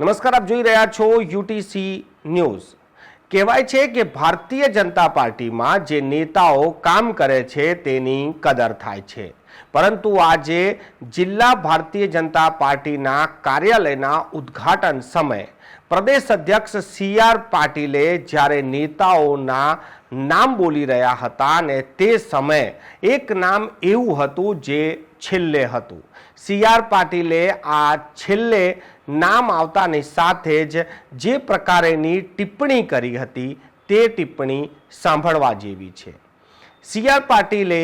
નમસ્કાર, આપ જોઈ રહ્યા છો યુટીસી ન્યૂઝ. કહેવાય છે કે ભારતીય જનતા પાર્ટીમાં જે નેતાઓ કામ કરે છે તેની કદર થાય છે. પરંતુ આજે જિલ્લા ભારતીય જનતા પાર્ટીના કાર્યાલયના ઉદ્ઘાટન સમયે પ્રદેશ અધ્યક્ષ સી આર પાટીલે જ્યારે નેતાઓના નામ બોલી રહ્યા હતા અને તે સમયે એક નામ એવું હતું જે છેલ્લે હતું. સી આર પાટીલે આ છેલ્લે નામ આવતાની સાથે જ જે પ્રકારેની ટિપ્પણી કરી હતી તે ટિપ્પણી સાંભળવા જેવી છે. સી આર પાટીલે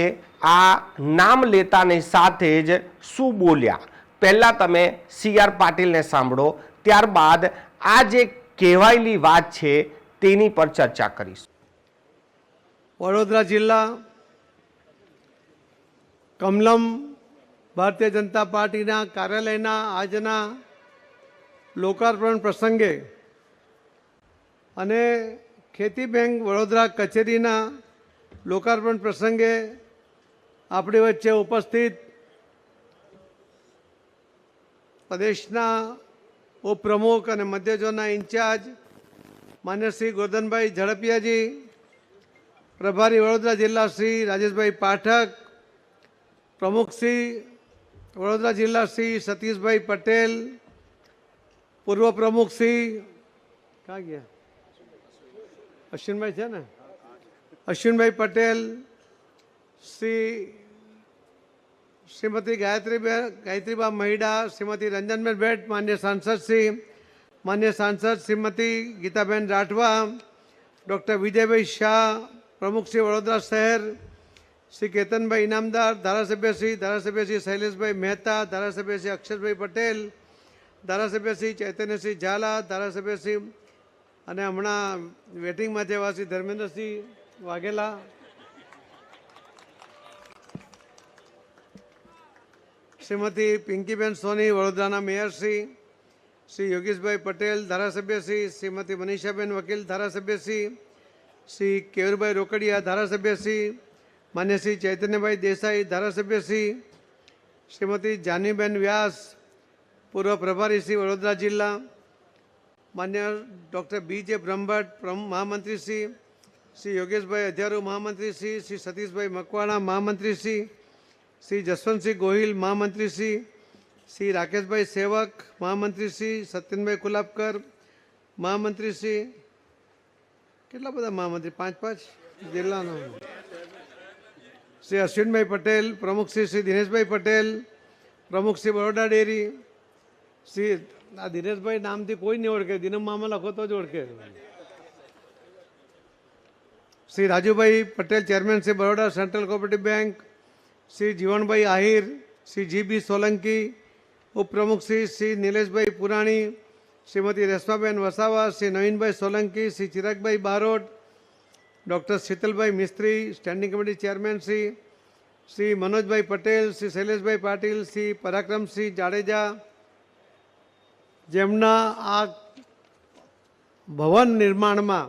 આ નામ લેતાની સાથે જ શું બોલ્યા? પહેલાં તમે સી આર પાટીલને સાંભળો, ત્યારબાદ આ જે કહેવાયેલી વાત છે, તેની પર ચર્ચા કરીશું. વડોદરા જિલ્લા કમલમ ભારતીય જનતા પાર્ટીના કાર્યાલયના આજના લોકાર્પણ પ્રસંગે અને ખેતી બેંક વડોદરા કચેરીના લોકાર્પણ પ્રસંગે આપણી વચ્ચે ઉપસ્થિત પ્રદેશના ઉપપ્રમુખ અને મધ્યજોના ઇન્ચાર્જ માન્ય શ્રી ગોરધનભાઈ ઝડપિયાજી, પ્રભારી વડોદરા જિલ્લા શ્રી રાજેશભાઈ પાઠક, પ્રમુખ શ્રી વડોદરા જિલ્લા શ્રી સતીશભાઈ પટેલ, પૂર્વ પ્રમુખ શ્રી ક્યાં ગયા? અશ્વિનભાઈ છે ને? અશ્વિનભાઈ પટેલ, શ્રી શ્રીમતી ગાયત્રીબેન ગાયત્રીબા મહિડા, શ્રીમતી રંજનબેન ભેટ માન્ય સાંસદ શ્રી, માન્ય સાંસદ શ્રીમતી ગીતાબેન રાઠવા, ડૉક્ટર વિજયભાઈ શાહ, પ્રમુખ શ્રી વડોદરા શહેર, શ્રી કેતનભાઈ ઇનામદાર, ધારાસભ્ય શ્રી ધારાસભ્ય શ્રી શૈલેષભાઈ મહેતા, ધારાસભ્ય શ્રી અક્ષરભાઈ પટેલ, ધારાસભ્ય શ્રી ચૈતન્યસિંહ ઝાલા, ધારાસભ્ય શ્રી અને હમણાં વેટિંગમાં જેવા શ્રી ધર્મેન્દ્રસિંહ વાઘેલા. શ્રીમતી પિંકીબેન સોની, વડોદરાના મેયરશ્રી શ્રી યોગેશભાઈ પટેલ ધારાસભ્યશ્રી શ્રીમતી મનીષાબેન વકીલ ધારાસભ્યશ્રી શ્રી કેવરભાઈ રોકડિયા ધારાસભ્યશ્રી માન્ય શ્રી ચૈતન્યભાઈ દેસાઈ ધારાસભ્યશ્રી શ્રીમતી જાનીબેન વ્યાસ, પૂર્વ પ્રભારી શ્રી વડોદરા જિલ્લા, માન્ય ડૉક્ટર બી જે બ્રહ્મભટ્ટ મહામંત્રી શ્રી શ્રી યોગેશભાઈ અધ્યારુ મહામંત્રી શ્રી શ્રી સતીશભાઈ મકવાણા, મહામંત્રી શ્રી શ્રી જસવંતસિંહ ગોહિલ મહામંત્રી શ્રી શ્રી રાકેશભાઈ સેવક મહામંત્રી શ્રી સત્યનભાઈ કુલાબકર મહામંત્રી શ્રી કેટલા બધા મહામંત્રી પાંચ પાંચ જિલ્લાનો શ્રી અશ્વિનભાઈ પટેલ પ્રમુખ શ્રી શ્રી દિનેશભાઈ પટેલ પ્રમુખ શ્રી બરોડા ડેરી શ્રી આ દિનેશભાઈ નામથી કોઈ નહીં ઓળખે દિનમ મામા લખો તો જ ઓળખે Shri Rajubhai Patel chairman Shri Baroda central cooperative bank Shri Jivanbhai Ahir, Shri GB Solanki, ઉપપ્રમુખ Shri Shri Nileshbhai Purani, Shrimati Reshmaben Vasava, Shri Navinbhai Solanki, Shri Chiragbhai Barot, doctor Shitalbhai Mistry, standing committee chairman Shri Shri Manojbhai Patel, Shri Shaileshbhai Patil, Shri Parakramsinh Jadeja, જેમના આ ભવન નિર્માણમાં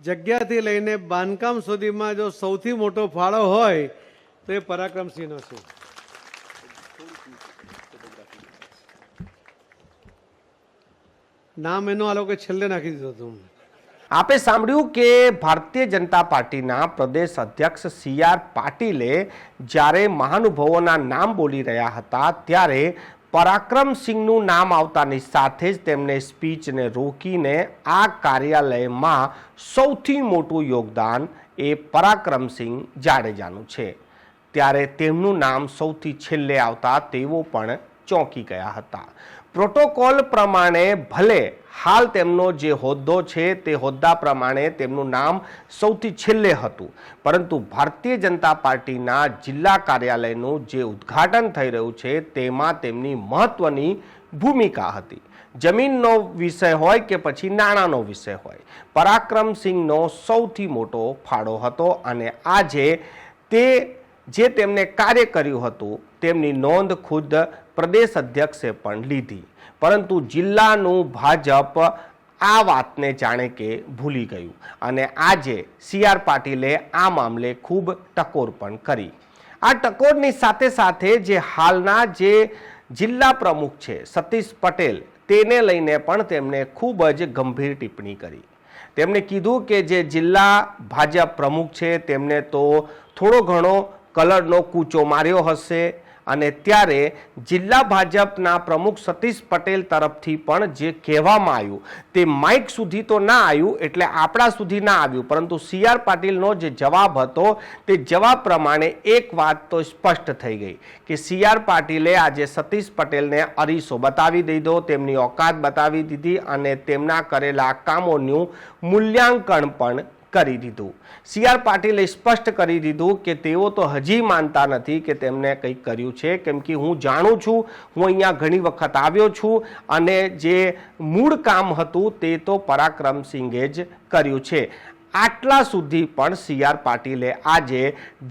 જગ્યાથી લઈને બાંધકામ સુધીમાં જો સૌથી મોટો ફાળો હોય તો એ પરાક્રમસિંહનો છે. નામ એનો આ લોકો છેલ્લે નાખી દીધું હતું આપે સાંભળ્યું કે ભારતીય જનતા પાર્ટીના પ્રદેશ અધ્યક્ષ સી આર પાટીલે જ્યારે મહાનુભાવોના નામ બોલી રહ્યા હતા ત્યારે પરાક્રમસિંહનું નામ આવતાની સાથે જ તેમણે સ્પીચને રોકીને આ કાર્યાલયમાં સૌથી મોટું યોગદાન એ પરાક્રમસિંહ જાડેજાનું છે. ત્યારે તેમનું નામ સૌથી છેલ્લે આવતા તેઓ પણ ચોંકી ગયા હતા. પ્રોટોકોલ પ્રમાણે ભલે હાલ તેમનો જે હોદ્દો છે તે હોદ્દા પ્રમાણે તેમનું નામ સૌથી છેલ્લે હતું. પરંતુ ભારતીય જનતા પાર્ટીના જિલ્લા કાર્યાલયનું જે ઉદ્ઘાટન થઈ રહ્યું છે તેમાં તેમની મહત્વની ભૂમિકા હતી. જમીનનો વિષય હોય કે પછી નાણાંનો વિષય હોય. પરાક્રમસિંહનો સૌથી મોટો ફાળો હતો અને આજે તે જે તેમણે કાર્ય કર્યું હતું, તેમની નોંધ ખુદ પ્રદેશ અધ્યક્ષે પણ લીધી. પરંતુ જિલ્લાનું ભાજપ આ વાતને જાણે કે ભૂલી ગયું અને આજે સી આર પાટીલે આ મામલે ખૂબ ટકોર પણ કરી. આ ટકોરની સાથે સાથે જે હાલના જે જિલ્લા પ્રમુખ છે, સતીશ પટેલ, તેને લઈને પણ તેમણે ખૂબ જ ગંભીર ટિપ્પણી કરી. તેમણે કીધું કે જે જિલ્લા ભાજપ પ્રમુખ છે, તેમને તો થોડો ઘણો કલરનો કૂચો માર્યો હશે અને ત્યારે જિલ્લા ભાજપના પ્રમુખ સતીશ પટેલ તરફથી પણ જે કહેવામાં આવ્યું, તે માઇક સુધી તો ના આવ્યું એટલે આપણા સુધી ના આવ્યું. પરંતુ સી આર પાટીલનો જે જવાબ હતો, તે જવાબ પ્રમાણે એક વાત તો સ્પષ્ટ થઈ ગઈ કે સી આર પાટીલે આજે સતીશ પટેલને અરીસો બતાવી દીધો, તેમની ઓકાત બતાવી દીધી અને તેમના કરેલા કામોનું મૂલ્યાંકન પણ કરી દીધું. સી આર પાટીલે સ્પષ્ટ કરી દીધું કે તેઓ તો હજી માનતા નથી કે તેમણે કંઈક કર્યું છે. કેમ કે હું જાણું છું, હું અહીંયા ઘણી વખત આવ્યો છું અને જે મૂળ કામ હતું તે તો પરાક્રમસિંહે જ કર્યું છે. આટલા સુધી પણ સી આર પાટીલે આજે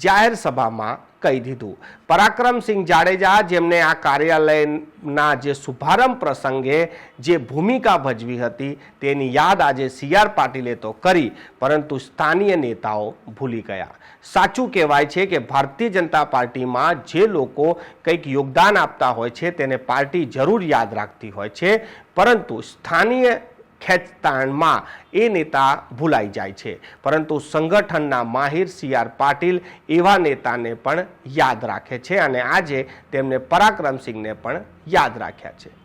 જાહેર સભામાં કહી દીધું. પરાક્રમસિંહ જાડેજા, જેમને આ કાર્યાલયના જે શુભારંભ પ્રસંગે જે ભૂમિકા ભજવી હતી, તેની યાદ આજે સી આર પાટીલે તો કરી, પરંતુ સ્થાનીય નેતાઓ ભૂલી ગયા. સાચું કહેવાય છે કે ભારતીય જનતા પાર્ટીમાં જે લોકો કંઈક યોગદાન આપતા હોય છે, તેને પાર્ટી જરૂર યાદ રાખતી હોય છે, પરંતુ સ્થાનીય ખેંચતાણમાં એ નેતા ભૂલાઈ જાય છે. પરંતુ સંગઠનના માહિર સી આર પાટીલ એવા નેતાને પણ યાદ રાખે છે અને આજે તેમને પરાક્રમસિંહને પણ યાદ રાખ્યા છે.